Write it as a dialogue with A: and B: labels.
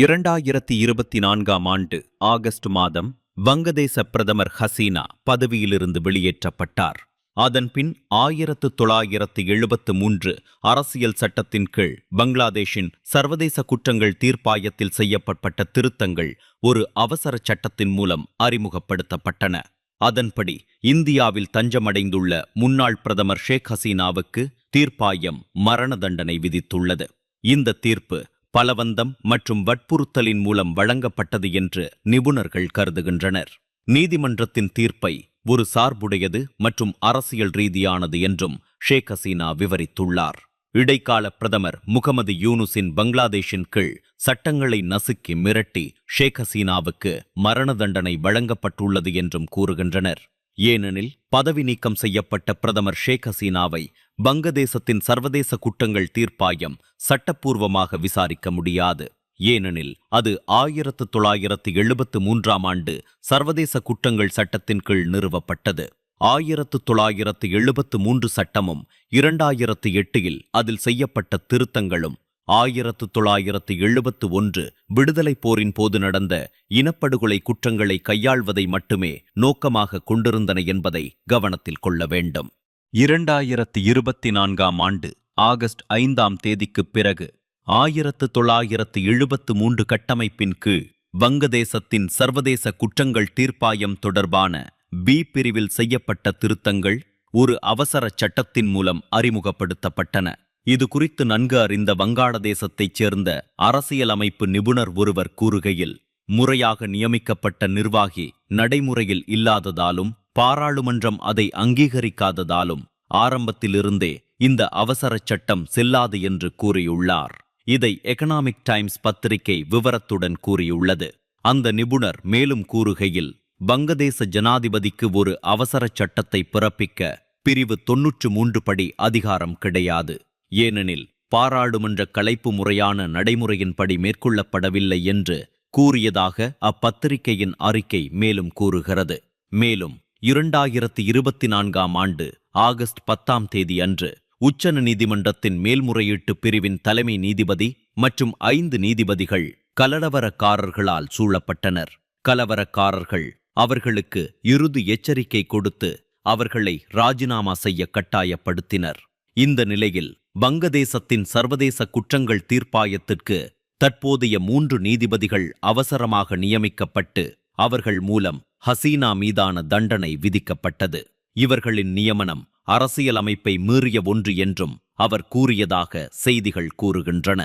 A: இரண்டாயிரத்தி இருபத்தி நான்காம் ஆண்டு ஆகஸ்ட் மாதம் வங்கதேச பிரதமர் ஹசீனா பதவியிலிருந்து வெளியேற்றப்பட்டார். அதன்பின் ஆயிரத்து தொள்ளாயிரத்து எழுபத்து மூன்று அரசியல் சட்டத்தின் கீழ் பங்களாதேஷின் சர்வதேச குற்றங்கள் தீர்ப்பாயத்தில் செய்யப்பட்ட திருத்தங்கள் ஒரு அவசர சட்டத்தின் மூலம் அறிமுகப்படுத்தப்பட்டன. அதன்படி இந்தியாவில் தஞ்சமடைந்துள்ள முன்னாள் பிரதமர் ஷேக் ஹசீனாவுக்கு தீர்ப்பாயம் மரண தண்டனை விதித்துள்ளது. இந்த தீர்ப்பு பலவந்தம் மற்றும் வற்புறுத்தலின் மூலம் வழங்கப்பட்டது என்று நிபுணர்கள் கருதுகின்றனர். நீதிமன்றத்தின் தீர்ப்பை ஒரு சார்புடையது மற்றும் அரசியல் ரீதியானது என்றும் ஷேக் ஹசீனா விவரித்துள்ளார். இடைக்கால பிரதமர் முகமது யூனுஸின் பங்களாதேஷின் கீழ் சட்டங்களை நசுக்கி மிரட்டி ஷேக் ஹசீனாவுக்கு மரண தண்டனை வழங்கப்பட்டுள்ளது என்றும் கூறுகின்றனர். ஏனெனில் பதவி நீக்கம் செய்யப்பட்ட பிரதமர் ஷேக் ஹசீனாவை வங்கதேசத்தின் சர்வதேச குற்றங்கள் தீர்ப்பாயம் சட்டப்பூர்வமாக விசாரிக்க முடியாது. ஏனெனில் அது ஆயிரத்து தொள்ளாயிரத்து எழுபத்து மூன்றாம் ஆண்டு சர்வதேச குற்றங்கள் சட்டத்தின் கீழ் நிறுவப்பட்டது. ஆயிரத்து தொள்ளாயிரத்து எழுபத்து மூன்று சட்டமும் இரண்டாயிரத்து எட்டில் அதில் செய்யப்பட்ட திருத்தங்களும் ஆயிரத்து தொள்ளாயிரத்து எழுபத்து ஒன்று விடுதலைப் போரின் போது நடந்த இனப்படுகொலை குற்றங்களை கையாள்வதை மட்டுமே நோக்கமாக கொண்டிருந்தன என்பதை கவனத்தில் கொள்ள வேண்டும். இரண்டாயிரத்து இருபத்தி நான்காம் ஆண்டு ஆகஸ்ட் ஐந்தாம் தேதிக்குப் பிறகு ஆயிரத்து தொள்ளாயிரத்து எழுபத்து மூன்று கட்டமைப்பின் கீழ் வங்கதேசத்தின் சர்வதேச குற்றங்கள் தீர்ப்பாயம் தொடர்பான பி பிரிவில் செய்யப்பட்ட திருத்தங்கள் ஒரு அவசர சட்டத்தின் மூலம் அறிமுகப்படுத்தப்பட்டன. இது குறித்து நன்கு அறிந்த வங்காளதேசத்தைச் சேர்ந்த அரசியலமைப்பு நிபுணர் ஒருவர் கூறுகையில் முறையாக நியமிக்கப்பட்ட நிர்வாகி நடைமுறையில் இல்லாததாலும் பாராளுமன்றம் அதை அங்கீகரிக்காததாலும் ஆரம்பத்திலிருந்தே இந்த அவசரச் சட்டம் செல்லாது என்று கூறியுள்ளார். இதை எகனாமிக் டைம்ஸ் பத்திரிகை விவரத்துடன் கூறியுள்ளது. அந்த நிபுணர் மேலும் கூறுகையில் வங்கதேச ஜனாதிபதிக்கு ஒரு அவசரச் சட்டத்தை பிறப்பிக்க பிரிவு தொன்னூற்று மூன்று படி அதிகாரம் கிடையாது. ஏனெனில் பாராளுமன்ற கலைப்பு முறையான நடைமுறையின்படி மேற்கொள்ளப்படவில்லை என்று கூறியதாக அப்பத்திரிகையின் அறிக்கை மேலும் கூறுகிறது. மேலும் இரண்டாயிரத்து இருபத்தி நான்காம் ஆண்டு ஆகஸ்ட் பத்தாம் தேதி அன்று உச்ச நீதிமன்றத்தின் மேல்முறையீட்டு பிரிவின் தலைமை நீதிபதி மற்றும் ஐந்து நீதிபதிகள் கலவரக்காரர்களால் சூழப்பட்டனர். கலவரக்காரர்கள் அவர்களுக்கு இறுதி எச்சரிக்கை கொடுத்து அவர்களை ராஜினாமா செய்ய கட்டாயப்படுத்தினர். இந்த நிலையில் வங்கதேசத்தின் சர்வதேச குற்றங்கள் தீர்ப்பாயத்திற்கு தற்போதைய மூன்று நீதிபதிகள் அவசரமாக நியமிக்கப்பட்டு அவர்கள் மூலம் ஹசீனா மீதான தண்டனை விதிக்கப்பட்டது. இவர்களின் நியமனம் அரசியலமைப்பை மீறிய ஒன்று என்றும் அவர் கூறியதாக செய்திகள் கூறுகின்றன.